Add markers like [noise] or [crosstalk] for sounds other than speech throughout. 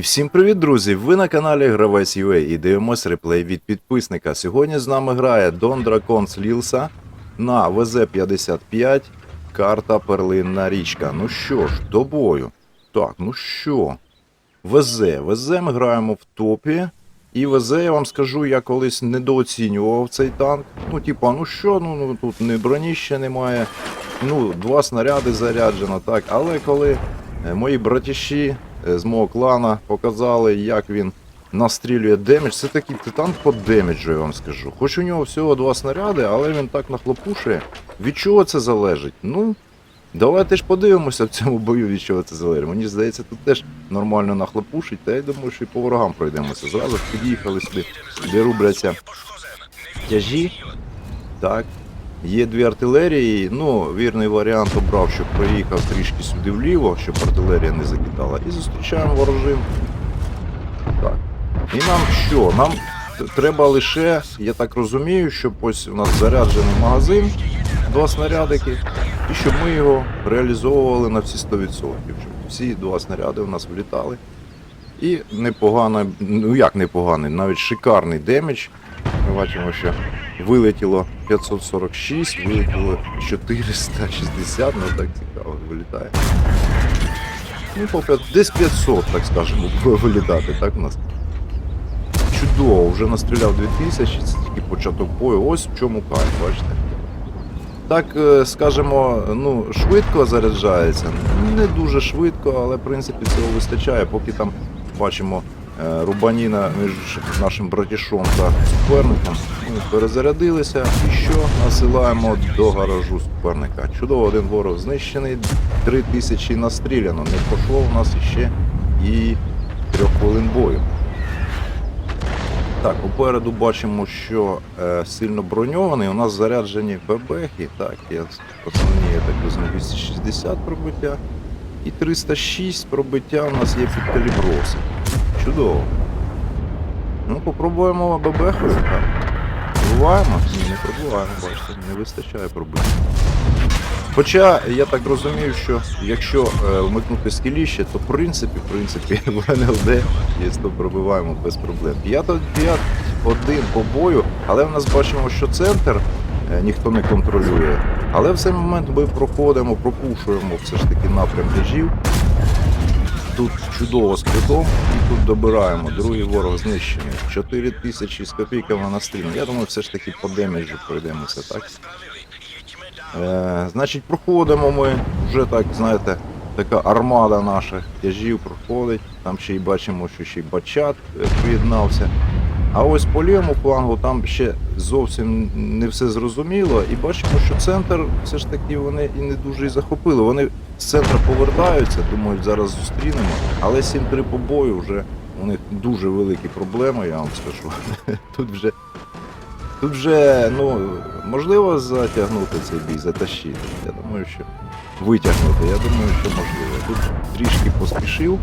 всім привіт, друзі! Ви на каналі Гравець UA і дивимось реплей від підписника. Сьогодні з нами грає Дон Дракон з Лілса на ВЗ-55, карта Перлинна річка. Ну що ж, до бою. Так, ну що? ВЗ. ВЗ ми граємо в топі. І ВЗ, я вам скажу, я колись недооцінював цей танк. Ну, типа, ну що, ну, ну тут не броні ще немає. Ну, два снаряди заряджено, так. Але коли е, мої братіші е, з мого клана показали, як він настрілює демедж, це такий це танк по демеджу, я вам скажу. Хоч у нього всього два снаряди, але він так нахлопушує. Від чого це залежить? Ну, давайте ж подивимося в цьому бою, від чого це залежить. Мені здається, тут теж нормально нахлопушить, та я думаю, що і по ворогам пройдемося. Зразу під'їхали сюди, де рубляться тяжі. Так. Є дві артилерії. Ну, вірний варіант обрав, щоб проїхав трішки сюди вліво, щоб артилерія не закидала. І зустрічаємо ворожим. Так. І нам що? Нам треба лише, я так розумію, щоб ось у нас заряджений магазин, два снарядики, і щоб ми його реалізовували на всі 100%. Щоб всі два снаряди у нас влітали. І непогано, ну як непоганий, навіть шикарний демедж. Ми бачимо, що вилетіло 546, вилетіло 460, ну так цікаво, вилітає. Ну, десь 500, так скажемо, [laughs] буде вилітати, так у нас. Чудово, вже настріляв 2000, це тільки початок бою. Ось в чому кайф, бачите. Так, е, скажемо, ну, швидко заряджається. Не дуже швидко, але в принципі цього вистачає, поки там бачимо рубаніна між нашим братішом та суперником. Ми перезарядилися і що насилаємо до гаражу суперника. Чудово, один ворог знищений, 3000 настріляно. Не пройшло у нас іще і трьох хвилин бою. Так, попереду бачимо, що е, сильно броньований. У нас заряджені ББхи. Так, є основні, я так розумію, 260 пробиття. І 306 пробиття у нас є під каліброси. Чудово. Ну, попробуємо. Так. Пробуваємо? Ні, не пробуваємо, бачите, не вистачає пробиття. Хоча я так розумію, що якщо е, вмикнути скіліще, то в принципі, в принципі, [laughs] в НЛД то пробиваємо без проблем. 5 5 1 по бою, але в нас бачимо, що центр е, ніхто не контролює. Але в цей момент ми проходимо, пропушуємо все ж таки напрям тяжів. Тут чудово з критом і тут добираємо. Другий ворог знищений. 4 тисячі з копійками на стрім. Я думаю, все ж таки по демеджу пройдемося, так? Е, значить, проходимо ми вже так, знаєте, така армада наших тяжів проходить. Там ще й бачимо, що ще й бачат е, приєднався. А ось по лівому флангу там ще зовсім не все зрозуміло. І бачимо, що центр все ж таки вони і не дуже і захопили. Вони з центру повертаються, думають, зараз зустрінемо. Але 7-3 по бою вже у них дуже великі проблеми, я вам скажу. [laughs] Тут вже Тут вже, ну, можливо затягнути цей бій, затащити. Я думаю, що витягнути. Я думаю, що можливо. Тут трішки поспішив.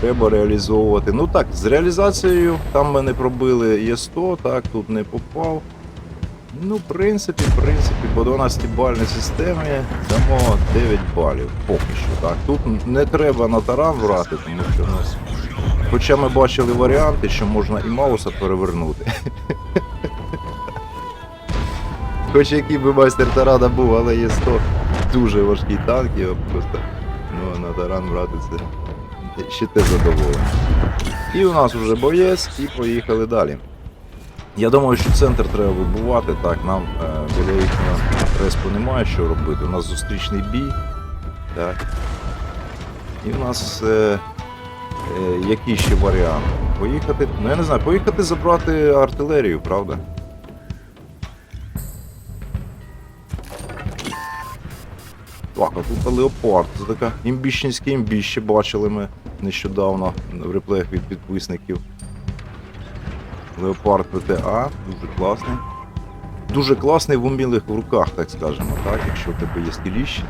Треба реалізовувати. Ну так, з реалізацією там мене пробили Є100, так, тут не попав. Ну, в принципі, в принципі, по 12-бальній системі дамо 9 балів. Поки що. так. Тут не треба на таран брати, тому що у нас. Хоча ми бачили варіанти, що можна і Мауса перевернути. [laughs] Хоч який би майстер тарана був, але є 100 дуже важкий танк, його просто ну, на таран брати це ще те задоволення. І у нас вже боєць, і поїхали далі. Я думаю, що центр треба вибувати, так, нам е, біля їхнього респу немає що робити. У нас зустрічний бій. Так. І у нас е, е, який ще варіант? Поїхати. Ну я не знаю, поїхати забрати артилерію, правда? Так, а тут леопард. Це така імбіщенське імбіще бачили ми нещодавно в реплеях від підписників. Леопард ПТА, дуже класний. Дуже класний в умілих руках, так скажемо, так, якщо в тебе є стіліще.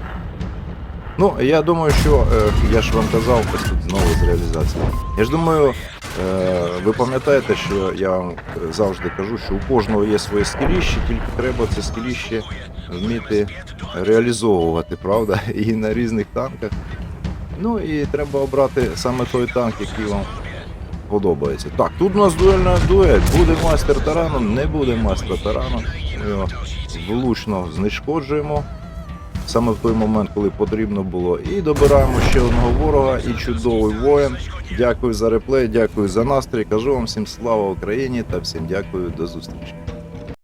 Ну, я думаю, що е, я ж вам казав, ось тут знову з реалізацією. Я ж думаю, е, ви пам'ятаєте, що я вам завжди кажу, що у кожного є своє скіліще, тільки треба це скіліще вміти реалізовувати, правда? [laughs] І на різних танках Ну і треба обрати саме той танк, який вам подобається. Так, тут у нас дуельна дуель. Буде майстер тарану, не буде майстра тарану. Його влучно знешкоджуємо. Саме в той момент, коли потрібно було. І добираємо ще одного ворога і чудовий воїн. Дякую за реплей, дякую за настрій. Кажу вам всім слава Україні та всім дякую до зустрічі.